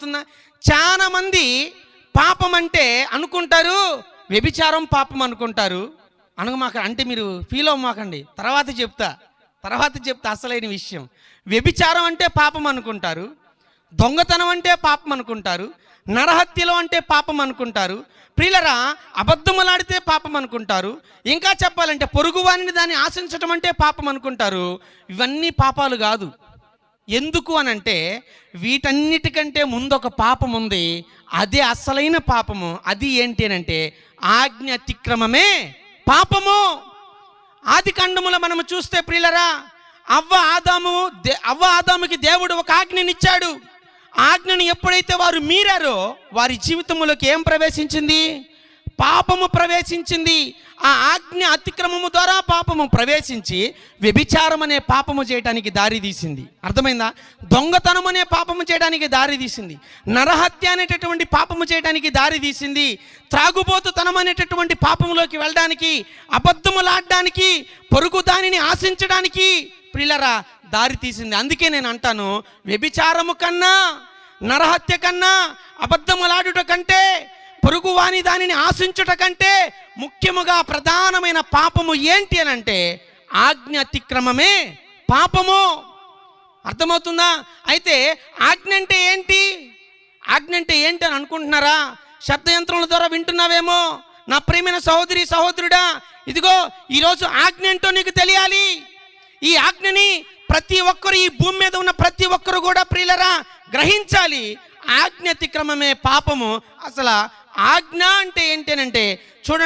అర్థమవుతుందా చాలా మంది పాపం అంటే అనుకుంటారు వ్యభిచారం పాపం అనుకుంటారు. అనగమాక అంటే మీరు ఫీల్ అవ్వమాకండి. తర్వాత చెప్తా. తర్వాత చెప్తా అసలైన విషయం. వ్యభిచారం అంటే పాపం అనుకుంటారు. దొంగతనం అంటే పాపం అనుకుంటారు. నరహత్యలో అంటే పాపం అనుకుంటారు. ప్రియులరా అబద్ధములాడితే పాపం అనుకుంటారు. ఇంకా చెప్పాలంటే పొరుగువారిని దాన్ని ఆశించటం అంటే పాపం అనుకుంటారు. ఇవన్నీ పాపాలు కాదు. ఎందుకు అనంటే వీటన్నిటికంటే ముందు ఒక పాపం ఉంది అదే అసలైన పాపము. అది ఏంటి అనంటే ఆజ్ఞ అతిక్రమమే పాపము. ఆది కాండములో మనము చూస్తే ప్రియులరా అవ్వ ఆదాము దే- అవ్వ ఆదాముకి దేవుడు ఒక ఆజ్ఞనిచ్చాడు. ఆజ్ఞని ఎప్పుడైతే వారు మీరారో వారి జీవితంలోకి ఏం ప్రవేశించింది? పాపము ప్రవేశించింది. ఆ ఆజ్ఞ అతిక్రమము ద్వారా పాపము ప్రవేశించి వ్యభిచారం అనే పాపము చేయడానికి దారి తీసింది. అర్థమైందా? దొంగతనం అనే పాపము చేయడానికి దారి తీసింది. నరహత్య అనేటటువంటి పాపము చేయడానికి దారి తీసింది. త్రాగుబోతుతనం అనేటటువంటి పాపములోకి వెళ్ళడానికి అబద్ధములాడడానికి పొరుగు దానిని ఆశించడానికి పిల్లరా దారి తీసింది. అందుకే నేను అంటాను వ్యభిచారము కన్నా నరహత్య కన్నా అబద్ధములాడుట కంటే పొరుగువాని దానిని ఆశించుట కంటే ముఖ్యముగా ప్రధానమైన పాపము ఏంటి అని అంటే ఆజ్ఞ అతిక్రమమే పాపము. అర్థమవుతుందా? అయితే ఆజ్ఞ అంటే ఏంటి? ఆజ్ఞ అంటే ఏంటి అని అనుకుంటున్నారా? శబ్దయంత్రముల ద్వారా వింటున్నావేమో? నా ప్రేమైన సహోదరి సహోదరుడా ఇదిగో ఈరోజు ఆజ్ఞ ఏంటో నీకు తెలియాలి. ఈ ఆజ్ఞని ప్రతి ఒక్కరు ఈ భూమి మీద ఉన్న ప్రతి ఒక్కరు కూడా ప్రియులరా గ్రహించాలి. ఆజ్ఞ అతిక్రమమే పాపము. అసలు ఆజ్ఞ అంటే ఏంటనంటే చూడండి